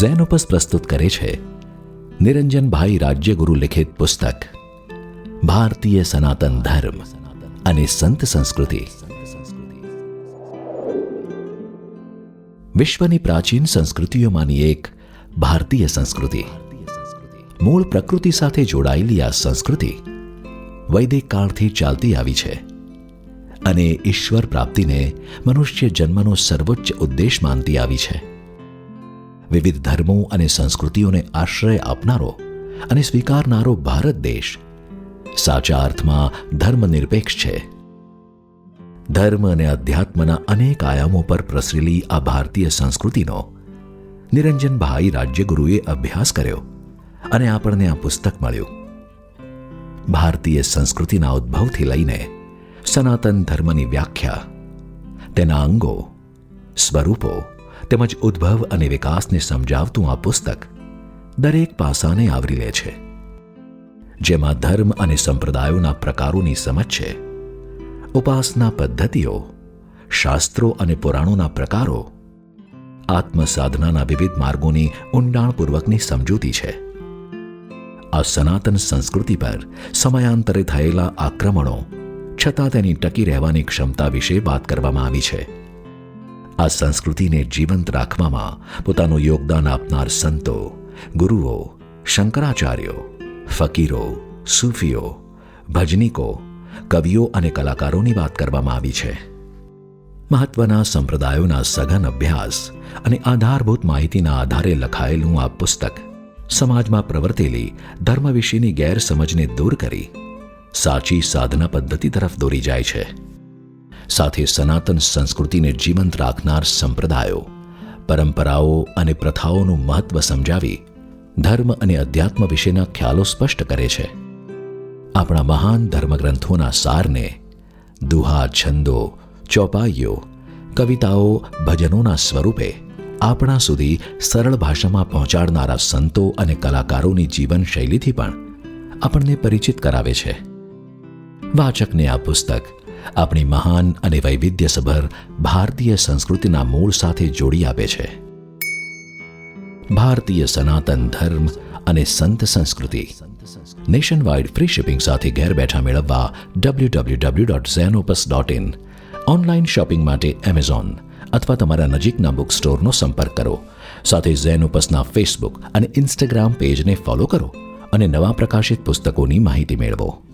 Xenopus પ્રસ્તુત કરે છે. નિરંજનભાઈ રાજ્યગુરુ લિખિત પુસ્તક, ભારતીય સનાતન ધર્મ અને સંત સંસ્કૃતિ. વિશ્વની પ્રાચીન સંસ્કૃતિઓમાંની એક ભારતીય સંસ્કૃતિ. મૂળ પ્રકૃતિ સાથે જોડાયેલી આ સંસ્કૃતિ વૈદિક કાળથી ચાલતી આવી છે અને ઈશ્વર પ્રાપ્તિને મનુષ્ય જન્મનો સર્વોચ્ચ ઉદ્દેશ માનતી આવી છે. વિવિધ ધર્મો અને સંસ્કૃતિઓને આશ્રય આપનારો અને સ્વીકારનારો ભારત દેશ સાચા અર્થમાં ધર્મનિરપેક્ષ છે. ધર્મ અને અધ્યાત્મના અનેક આયામો પર પ્રસરેલી આ ભારતીય સંસ્કૃતિનો નિરંજનભાઈ રાજ્યગુરુએ અભ્યાસ કર્યો અને આપણને આ પુસ્તક મળ્યું. ભારતીય સંસ્કૃતિના ઉદ્ભવથી લઈને સનાતન ધર્મની વ્યાખ્યા, તેના અંગો, સ્વરૂપો તેમજ ઉદ્ભવ અને વિકાસને સમજાવતું આ પુસ્તક દરેક પાસાને આવરી લે છે. જેમાં ધર્મ અને સંપ્રદાયોના પ્રકારોની સમજ છે. ઉપાસના પદ્ધતિઓ, શાસ્ત્રો અને પુરાણોના પ્રકારો, આત્મસાધનાના વિવિધ માર્ગોની ઊંડાણપૂર્વકની સમજૂતી છે. આ સનાતન સંસ્કૃતિ પર સમયાંતરે થયેલા આક્રમણો છતાં તેની ટકી રહેવાની ક્ષમતા વિશે વાત કરવામાં આવી છે. આ સંસ્કૃતિને જીવંત રાખવામાં પોતાનું યોગદાન આપનાર સંતો, ગુરુઓ, શંકરાચાર્યો, ફકીરો, સૂફીઓ, ભજનીકો, કવિઓ અને કલાકારોની વાત કરવામાં આવી છે. મહત્વના સંપ્રદાયોના સઘન અભ્યાસ અને આધારભૂત માહિતીના આધારે લખાયેલું આ પુસ્તક સમાજમાં પ્રવર્તેલી ધર્મ વિશેની ગેરસમજને દૂર કરી સાચી સાધના પદ્ધતિ તરફ દોરી જાય છે. સાથે સનાતન સંસ્કૃતિને જીવંત રાખનાર સંપ્રદાયો, પરંપરાઓ અને પ્રથાઓનું મહત્વ સમજાવી ધર્મ અને અધ્યાત્મ વિશેના ખ્યાલો સ્પષ્ટ કરે છે. આપણા મહાન ધર્મગ્રંથોના સારને દુહા, છંદો, ચોપાઈઓ, કવિતાઓ, ભજનોના સ્વરૂપે આપણા સુધી સરળ ભાષામાં પહોંચાડનારા સંતો અને કલાકારોની જીવનશૈલીથી પણ આપણને પરિચિત કરાવે છે. વાચકને આ પુસ્તક આપણી મહાન અને વૈવિધ્યસભર ભારતીય સંસ્કૃતિના મૂળ સાથે જોડી આપે છે. ભારતીય સનાતન ધર્મ અને સંત સંસ્કૃતિ નેશન વાઇડ ફ્રી શિપિંગ સાથે ઘેર બેઠા મેળવવા W W W dot Zenopus dot in online shopping માટે એમેઝોન અથવા તમારા નજીકના બુક સ્ટોરનો સંપર્ક કરો. સાથે ઝેનોપસના ફેસબુક અને ઇન્સ્ટાગ્રામ પેજને ફોલો કરો અને નવા પ્રકાશિત પુસ્તકોની માહિતી મેળવો.